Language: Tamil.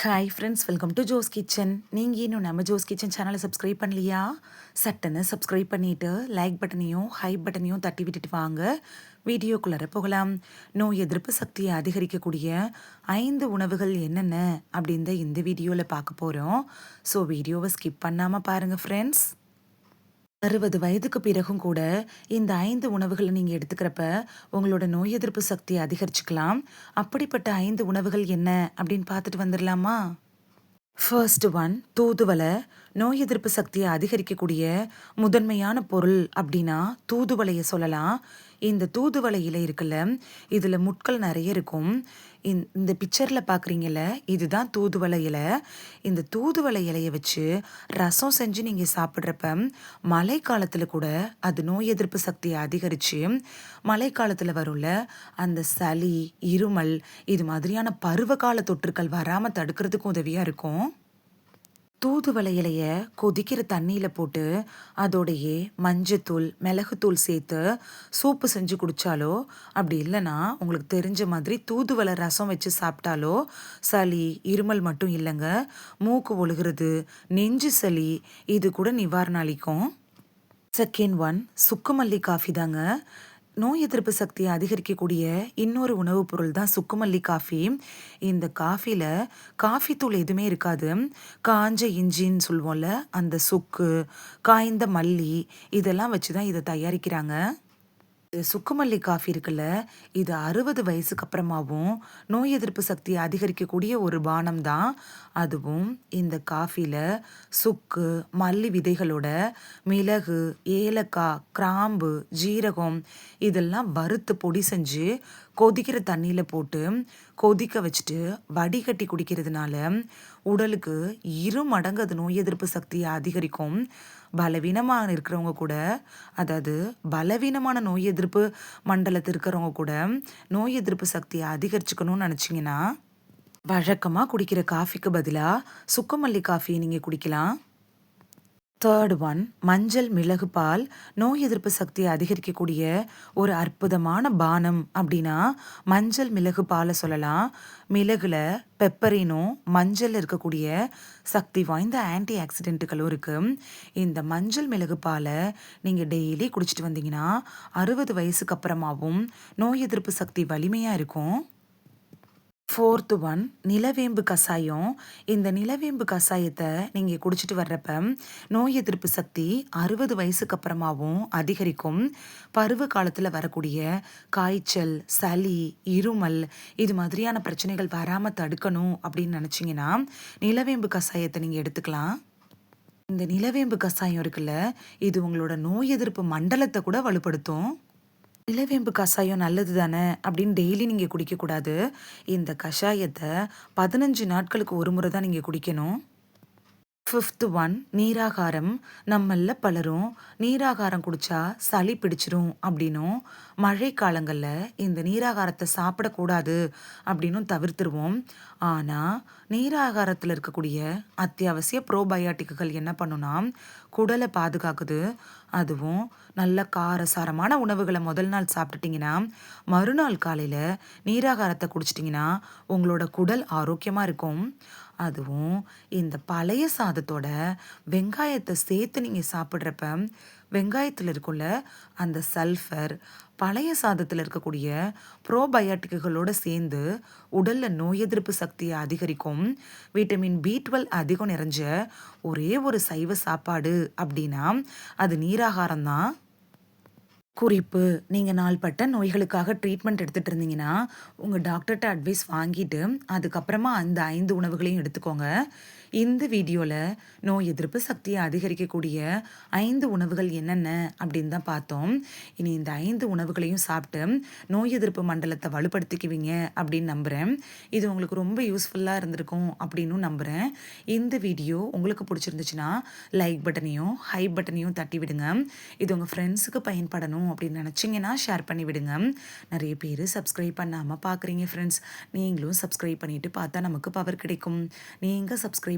Hi friends welcome to Jo's kitchen நீங்கள் இன்னும் நம்ம ஜோஸ் கிச்சன் சேனலை சப்ஸ்கிரைப் பண்ணலையா? சட்டனை சப்ஸ்கிரைப் பண்ணிவிட்டு லைக் பட்டனையும் ஹை பட்டனையும் தட்டி விட்டுட்டு வாங்க. வீடியோக்குள்ளார போகலாம். நோய் எதிர்ப்பு சக்தியை அதிகரிக்கக்கூடிய ஐந்து உணவுகள் என்னென்ன அப்படின்னு இந்த வீடியோவில் பார்க்க போகிறோம் ஸோ வீடியோவை ஸ்கிப் பண்ணாமல் பாருங்கள் ஃப்ரெண்ட்ஸ் அறுபது வயதுக்கு பிறகும் கூட இந்த ஐந்து உணவுகளை நீங்கள் எடுத்துக்கிறப்ப உங்களோட நோய் எதிர்ப்பு சக்தியை அதிகரிச்சுக்கலாம். அப்படிப்பட்ட ஐந்து உணவுகள் என்ன அப்படின்னு பார்த்துட்டு வந்துடலாமா? ஃபர்ஸ்ட் ஒன் தூதுவலை நோய் எதிர்ப்பு சக்தியை அதிகரிக்கக்கூடிய முதன்மையான பொருள் அப்படின்னா தூதுவளையை சொல்லலாம். இந்த தூதுவளை இலை இருக்குல்ல இதில் முட்கள் நிறைய இருக்கும். இந்த பிக்சரில் பார்க்குறீங்கல்ல இதுதான் தூதுவளை இலை. இந்த தூதுவளை இலையை வச்சு ரசம் செஞ்சு நீங்கள் சாப்பிட்றப்ப மழை காலத்தில் கூட அது நோய் எதிர்ப்பு சக்தியை அதிகரித்து மழை காலத்தில் வரும்ல அந்த சளி இருமல் இது மாதிரியான பருவகால தொற்றுக்கள் வராமல் தடுக்கிறதுக்கும் உதவியாக இருக்கும். தூதுவளை இலைய கொதிக்கிற தண்ணியில் போட்டு அதோடையே மஞ்சத்தூள் மிளகுத்தூள் சேர்த்து சூப்பு செஞ்சு குடித்தாலோ அப்படி இல்லைன்னா உங்களுக்கு தெரிஞ்ச மாதிரி தூதுவளை ரசம் வச்சு சாப்பிட்டாலோ சளி இருமல் மட்டும் இல்லைங்க. மூக்கு ஒழுகிறது நெஞ்சு சளி இது கூட நிவாரணம் அளிக்கும். செகண்ட் ஒன் சுக்குமல்லி காஃபி தாங்க. நோய் எதிர்ப்பு சக்தியை அதிகரிக்கக்கூடிய இன்னொரு உணவுப் பொருள் தான் சுக்குமல்லி காஃபி. இந்த காஃபியில் காஃபி தூள் எதுவுமே இருக்காது. காஞ்ச இஞ்சின்னு சொல்லுவோம்ல அந்த சுக்கு காய்ந்த மல்லி இதெல்லாம் வச்சு தான் இதை தயாரிக்கிறாங்க. சுக்குமல்லி காஃபி இருக்குல்ல இது அறுபது வயசுக்கு அப்புறமாவும் நோய் எதிர்ப்பு சக்தியை அதிகரிக்கக்கூடிய ஒரு பானம் தான் அதுவும் இந்த காஃபியில் சுக்கு மல்லி விதைகளோட மிளகு ஏலக்காய் கிராம்பு ஜீரகம் இதெல்லாம் வறுத்து பொடி செஞ்சு கொதிக்கிற தண்ணியில் போட்டு கொதிக்க வச்சுட்டு வடிகட்டி குடிக்கிறதுனால உடலுக்கு இரு மடங்கு அது நோய் எதிர்ப்பு சக்தியை அதிகரிக்கும். பலவீனமாக இருக்கிறவங்க கூட அதாவது பலவீனமான நோய் எதிர்ப்பு மண்டலத்தில் இருக்கிறவங்க கூட நோய் எதிர்ப்பு சக்தியை அதிகரிச்சுக்கணும்னு நினச்சிங்கன்னா வழக்கமாக குடிக்கிற காஃபிக்கு பதிலாக சுக்கமல்லி காஃபியை நீங்கள் குடிக்கலாம். தேர்ட் ஒன் மஞ்சள் மிளகு பால் நோய் எதிர்ப்பு சக்தியை அதிகரிக்கக்கூடிய ஒரு அற்புதமான பானம் அப்படின்னா மஞ்சள் மிளகு பாலை சொல்லலாம். மிளகுல பெப்பரினும் மஞ்சள் இருக்கக்கூடிய சக்தி வாய்ந்த ஆன்டி ஆக்சிடென்ட்டுகளும் இருக்குது இந்த மஞ்சள் மிளகு பாலை நீங்கள் டெய்லி குடிச்சிட்டு வந்தீங்கன்னா அறுபது வயசுக்கு அப்புறமாவும் நோய் எதிர்ப்பு சக்தி வலிமையாக இருக்கும். ஃபோர்த்து ஒன் நிலவேம்பு கஷாயம். இந்த நிலவேம்பு கஷாயத்தை நீங்கள் குடிச்சிட்டு வர்றப்ப நோய் எதிர்ப்பு சக்தி அறுபது வயசுக்கு அப்புறமாவும் அதிகரிக்கும். பருவ காலத்தில் வரக்கூடிய காய்ச்சல் சளி இருமல் இது மாதிரியான பிரச்சனைகள் வராமல் தடுக்கணும் அப்படின்னு நினச்சிங்கன்னா நிலவேம்பு கஷாயத்தை நீங்கள் எடுத்துக்கலாம். இந்த நிலவேம்பு கஷாயம் இருக்குல்ல இது உங்களோட நோய் எதிர்ப்பு மண்டலத்தை கூட வலுப்படுத்தும். நிலவேம்பு கஷாயம் நல்லது தானே அப்படின்னு டெய்லி நீங்கள் குடிக்கக்கூடாது. இந்த கஷாயத்தை பதினஞ்சு நாட்களுக்கு ஒரு முறை தான் நீங்கள் குடிக்கணும். ஃபிஃப்த்து ஒன் நீராகாரம். நம்மள பலரும் நீராகாரம் குடித்தா சளி பிடிச்சிரும் அப்படின்னும். மழை காலங்களில் இந்த நீராகாரத்தை சாப்பிடக்கூடாது அப்படின்னும் தவிர்த்துருவோம். ஆனால் நீராகாரத்தில் இருக்கக்கூடிய அத்தியாவசிய ப்ரோபயோட்டிக்குகள் என்ன பண்ணுனா குடலை பாதுகாக்குது. அதுவும் நல்ல காரசாரமான உணவுகளை முதல் நாள் சாப்பிட்டுட்டிங்கன்னா மறுநாள் காலையில் நீராகாரத்தை குடிச்சிட்டிங்கன்னா உங்களோட குடல் ஆரோக்கியமாக இருக்கும். அதுவும் இந்த பழைய சாதத்தோட வெங்காயத்தை சேர்த்து நீங்கள் சாப்பிட்றப்ப வெங்காயத்தில் இருக்குள்ள அந்த சல்ஃபர் பழைய சாதத்தில் இருக்கக்கூடிய ப்ரோபயாட்டிக்குகளோடு சேர்ந்து உடலில் நோய் எதிர்ப்பு சக்தியை அதிகரிக்கும். விட்டமின் பி டுவெல் அதிகம் நிறைஞ்ச ஒரே ஒரு சைவ சாப்பாடு அப்படின்னா அது நீராகாரம் தான். குறிப்பு நீங்கள் நாள்பட்ட நோய்களுக்காக ட்ரீட்மெண்ட் எடுத்துகிட்டு இருந்தீங்கன்னா உங்கள் டாக்டர்கிட்ட அட்வைஸ் வாங்கிட்டு அதுக்கப்புறமா அந்த ஐந்து உணவுகளையும் எடுத்துக்கோங்க. இந்த வீடியோவில் நோய் எதிர்ப்பு சக்தியை அதிகரிக்கக்கூடிய ஐந்து உணவுகள் என்னென்ன அப்படின்னு தான் பார்த்தோம். இனி இந்த ஐந்து உணவுகளையும் சாப்பிட்டு நோய் எதிர்ப்பு மண்டலத்தை வலுப்படுத்திக்குவீங்க அப்படின்னு நம்புகிறேன் இது உங்களுக்கு ரொம்ப யூஸ்ஃபுல்லாக இருந்திருக்கும் அப்படின்னு நம்புகிறேன் இந்த வீடியோ உங்களுக்கு பிடிச்சிருந்துச்சுன்னா லைக் பட்டனையும் ஹை பட்டனையும் தட்டி விடுங்க இது உங்கள் ஃப்ரெண்ட்ஸுக்கு பயன்படணும் அப்படின்னு நினச்சிங்கன்னா ஷேர் பண்ணி விடுங்க நிறைய பேர் சப்ஸ்கிரைப் பண்ணாமல் பார்க்குறீங்க ஃப்ரெண்ட்ஸ் நீங்களும் சப்ஸ்கிரைப் பண்ணிவிட்டு பார்த்தா நமக்கு பவர் கிடைக்கும். நீங்கள் சப்ஸ்கிரைப்